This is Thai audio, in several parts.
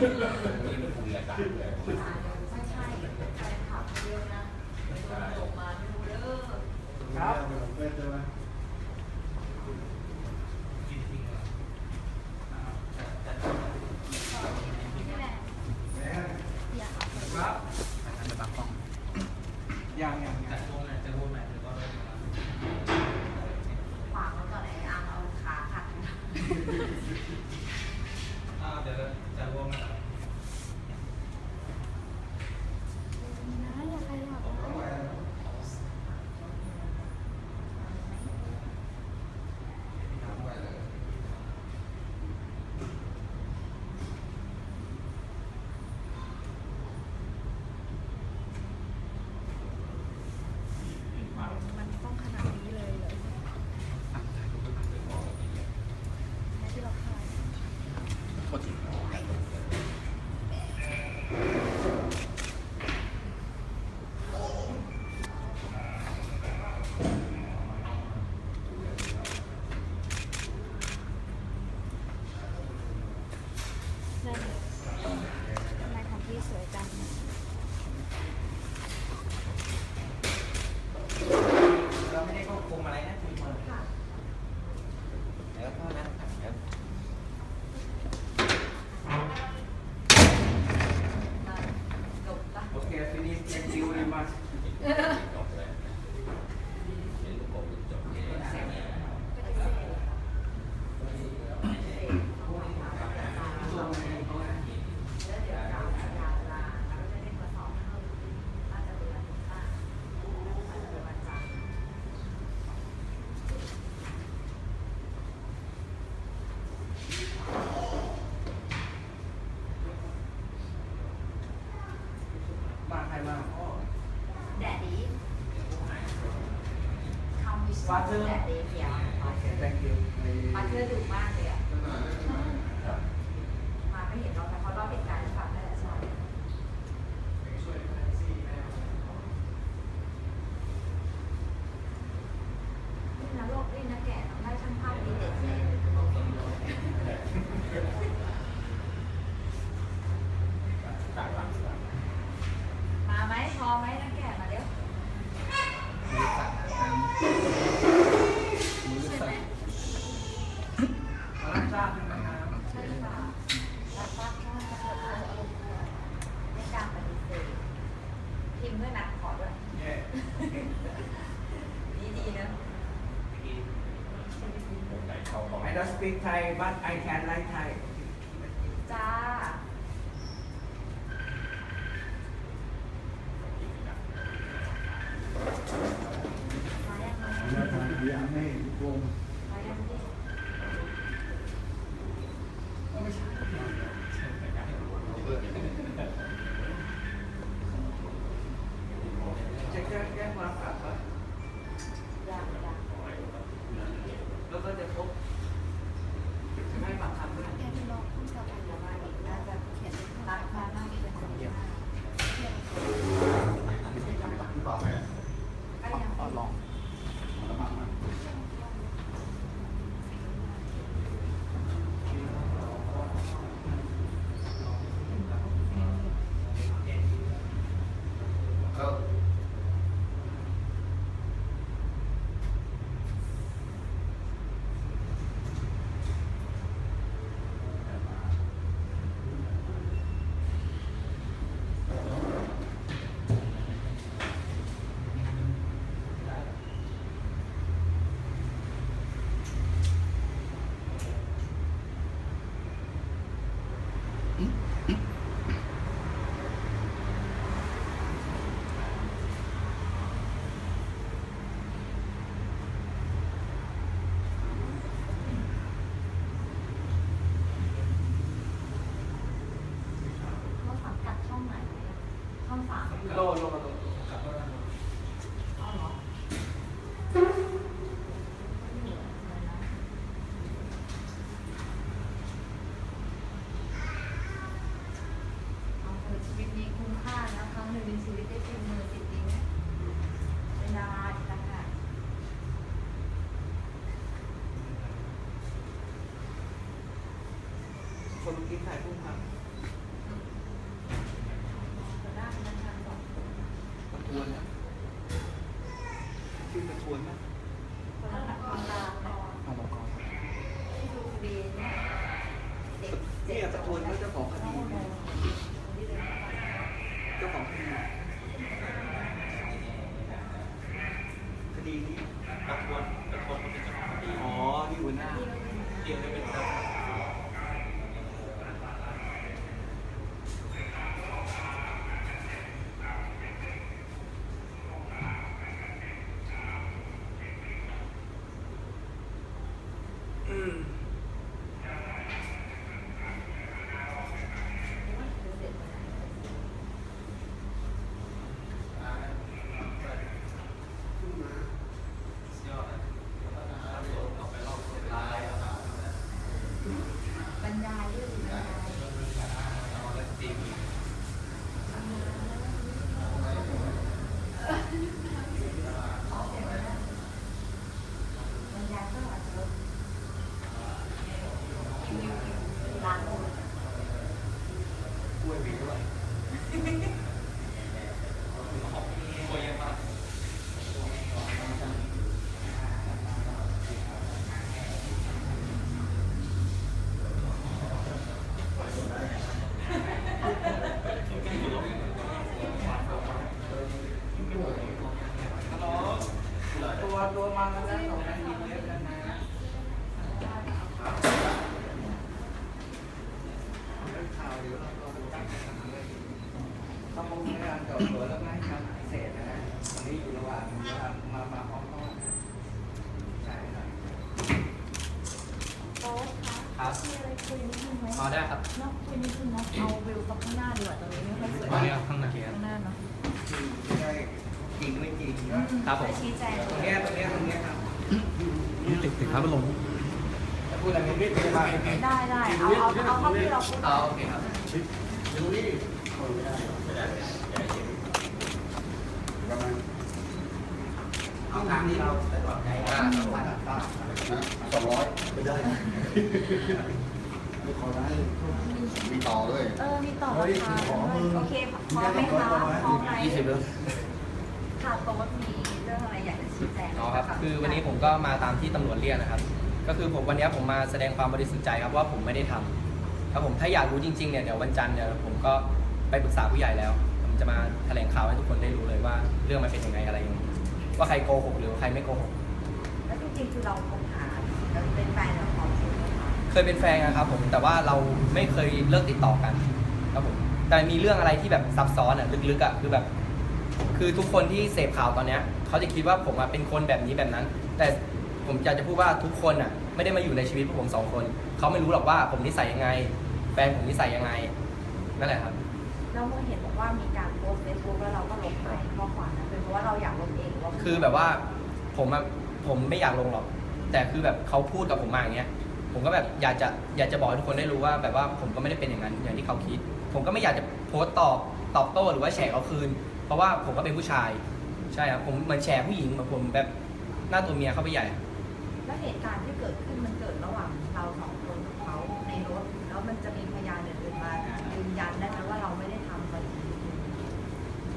นี่มันคุยกับการ ทำไมของพี่สวยจัง ฟาเธอร์แบบเดียวฟาเธอร์ดุมากเลยอะมาไม่เห็นเราแต่เขาเล่าเห็น I don't speak Thai but I can write Thai จ้า นาะคุยนิดนึงเนาะเอาวิวกับข้างหน้าดีกว่าตรงนี้ไม่ค่อยสวยเรียกข้างในข้างหน้าเนาะจริงไม่ได้จริงไม่จริงนะครับผมชี้แจงตรงเนี้ยตรงเนี้ยตรงเนี้ยครับติดติดครับลงจะพูดอะไรไม่ได้ไปได้ได้เอาเอาเอาเท่าที่เราพูดเอาโอเคครับดูนี่ประมาณเอาทางที่เราสะดใจว่าสวัสดีครับนะสองร้อยไม่ได้ ม่ขอได้มีต่อด้วยเออ มีต่อราคาด้วยโอเคพร้อมไหมคะพร้อมไหมยี่สิบเรื่องค่ะโต๊ะมีเรื่องอะไรอยากจะชี้แจงอ๋อครับ คือวันนี้ผมก็มาตามที่ตำรวจเรียกนะครับ ก็คือผมวันนี้ผมมาแสดงความบริสุทธิ์ใจครับว่าผมไม่ได้ทำครับผมถ้าอยากรู้จริงๆเนี่ยเดี๋ยววันจันทร์เนี่ยผมก็ไปปรึกษาผู้ใหญ่แล้ว ผมจะมาแถลงข่าวให้ทุกคนได้รู้เลยว่า เรื่องมันเป็นยังไงอะไรยังไงว่าใครโกหกหรือใครไม่โกหกแล้วจริงๆคือเราคบหาเราเป็นแฟนกับเขาใช่ไหมคะ เคยเป็นแฟนกันครับผมแต่ว่าเราไม่เคยเลิกติดต่อกันครับผมแต่มีเรื่องอะไรที่แบบซับซ้อนอะลึกๆอะคือแบบ คือทุกคนที่เสพข่าวตอนเนี้ยเขาจะคิดว่าผมอะเป็นคนแบบนี้แบบนั้น แต่ผมอยากจะพูดว่าทุกคนอะไม่ได้มาอยู่ในชีวิตพวกผมสองคนเขาไม่รู้หรอกว่าผมนิสัยยังไง แฟนผมนิสัยยังไงนั่นแหละครับเราเมื่อเห็นบอกว่ามีการโพสเฟซบุ๊กแล้วเราก็ลบไปข้อความนั้นเป็นเพราะว่าเราอยากลบเองหรือว่าคือแบบว่าผมอะผมไม่อยากลงหรอก แต่คือแบบเขาพูดกับผมมาอย่างเงี้ย ผมก็แบบอยากจะอยากจะบอกให้ทุกคนได้รู้ว่า แบบว่าผมก็ไม่ได้เป็นอย่างนั้นอย่างที่เขาคิด ผมก็ไม่อยากจะโพสต์ตอบตอบโต้หรือว่าแฉเขาคืน เพราะว่าผมก็เป็นผู้ชาย ใช่ครับผมเหมือนแฉผู้หญิงเหมือนผมแบบหน้าตัวเมียเข้าไปใหญ่ แล้วเหตุการณ์ที่เกิดขึ้นมันเกิดระหว่างเราสองคนกับเขาในรถแล้วมันจะมีพยานอื่นๆมายืนยันได้ไหมว่าเราไม่ได้ทำมัน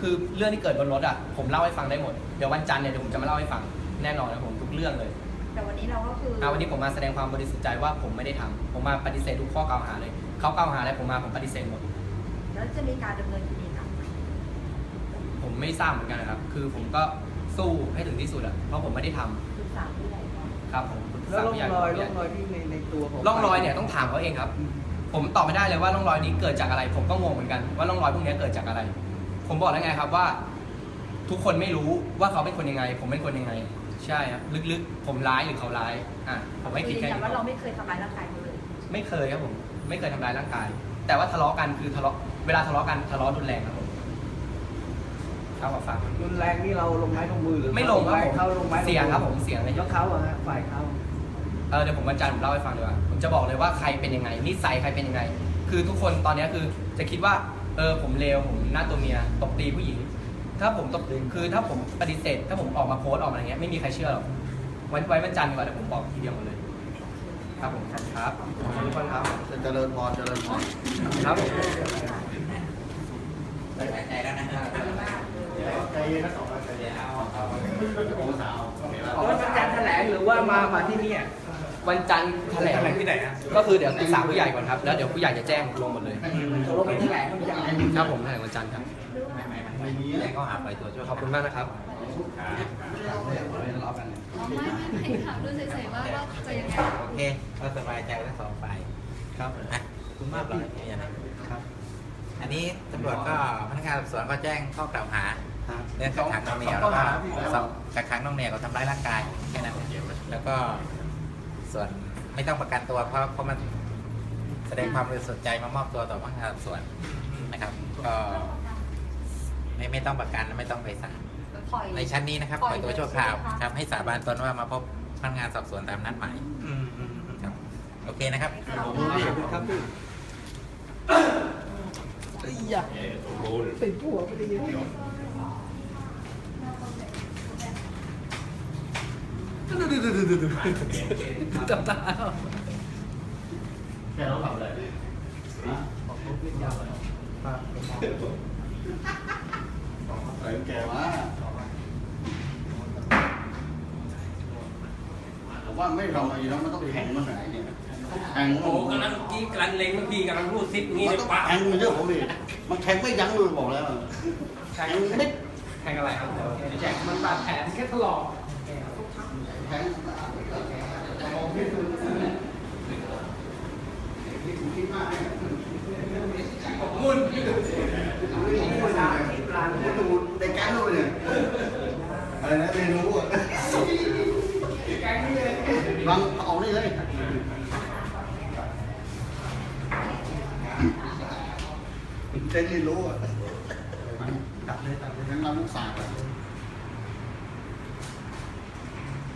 คือเรื่องที่เกิดบนรถอะผมเล่าให้ฟังได้หมดเดี๋ยววันจันทร์เนี่ยเดี๋ยวผมจะมาเล่าให้ฟังแน่นอนนะผมทุกเรื่องเลย แต่วันนี้เราก็คืออ่าวันนี้ผมมาแสดงความบริสุทธิ์ใจว่าผมไม่ได้ทำผมมาปฏิเสธทุกข้อกล่าวหาเลยเขากล่าวหาอะไรผมมาผมปฏิเสธหมดแล้วจะมีการดำเนินคดีกลับไหมผมไม่ทราบเหมือนกันนะครับ คือผมก็สู้ให้ถึงที่สุดอะเพราะผมไม่ได้ทำปรึกษาผู้ใหญ่ก่อนครับผมปรึกแล้วษาร่องผู้ใหญ่รอยผู้ใหร่ญ่องรอยที่ในในตัวของร่องรอยเนี่ยต้องถามเขาเองครับ ผมตอบไม่ได้เลยว่าร่องรอยนี้เกิดจากอะไร ผมก็งงเหมือนกันว่าร่องรอยพวกนี้เกิดจากอะไร ผมบอกแล้วไงครับว่า ทุกคนไม่รู้ว่าเขาเป็นคนยังไง ผมเป็นคนยังไง ใช่ครับลึกๆ ผมร้ายหรือเขาร้ายอะผมไม่คิดยืนแค่ยันนี้ว่าเราไม่เคยทำร้ายร่างกายเขาเลย ไม่เคยครับผมไม่เคยทำร้ายร่างกาย แต่ว่าทะเลาะกันคือทะเลาะเวลาทะเลาะกันทะเลาะรุนแรงครับผมครับฝากรุนแรงนี่เราลงไม้ลงมือหรือไม่ลงครับผมเขาลงไม้ลงอเสียงครับผมเสียงเลยยกเขาอะฮะฝ่ายเขาเออเดี๋ยวผมวันจันทร์ผมเล่าให้ฟังดีกว่าผมจะบอกเลยว่าใครเป็นยังไงนิสัยใครเป็นยังไง คือทุกคนตอนเนี้ยคือจะคิดว่าเออผมเลวผมหน้าตัวเมียตบตีผู้หญิง ถ้าผมตบคือถ้าผมปฏิเสธ ถ้าผมออกมาโพสต์ออกมาอย่างเงี้ยไม่มีใครเชื่อหรอกไว้ไว้วันจันทร์ดีกว่าเดี๋ยวผมบอกทีเดียวหมดเลย ครับผมครับขอบคุณทุกคนครับเจริญพรเจริญพรครับผมใจแล้วนะใจเย็นนะสองใจเย็นเอาเอาเอาสาวแล้ววันจันทร์แถลงหรือว่ามามาที่นี่อะวันจันทร์แถลงแถลงที่ไหนฮะก็คือเดี๋ยวปรึกษาผู้ใหญ่ก่อนครับแล้วเดี๋ยวผู้ใหญ่จะแจ้งรวมหมดเลยตกลงเป็นแถลงวันจันทร์ครับผมแถลงวันจันทร์ครับ ไม่มีแรงก็หาปล่อยตัวชั่วขอบคุณมากนะครับ อ๋อไม่ไม่ไม่ถามดูเฉยๆว่าว่าจะยังไงโอเคก็สบายใจทั้งสองฝ่ายครับอะขอบคุณมากเลยอย่างนั้นอันนี้ตำรวจก็พนักงานสอบสวนก็แจ้งข้อกล่าวหาเรื่องกักขังน้องเหนียวแล้วก็สองกักขังน้องเหนียวกับทำร้ายร่างกายแค่นั้นแล้วก็ส่วนไม่ต้องประกันตัวเพราะเพราะมันแสดงความบริสุทธิ์ใจมามอบตัวต่อพนักงานสอบสวนนะครับ ก็ ไม่ไม่ต้องประกันและไม่ต้องไปศาลปล่อย ในชั้นนี้นะครับปล่อยตัวชั่วคราวครับให้สาบานตนว่ามาพบพนักงานสอบสวนตามนัดหมายครับโอเคนะครับ ขอบคุณครับพี่ เป็นผัวไม่ได้ยินจับตาแค่เราทำอะไรใส่ แกมาผมว่าไม่ทำอะไรแล้วมันต้องแข่งมันไหนเนี่ยแข่งโอ้กำลังกี้กำลังเล็งเมื่อกี้กำลังรูดซิปนี่มันเลยต้องปะแข่งมันเยอะผมดิมันแข่งไม่ยั้งเลยบอกแล้วแข่งไม่แทงอะไรครับแจกมันบาดแผลแค่ถลอกแข่งมองที่สุดนี่ผมคิดมากเนี่ยมุ่น ผมดูในแก๊งเลยเนี่ย อะไรนะเมนูอะบัง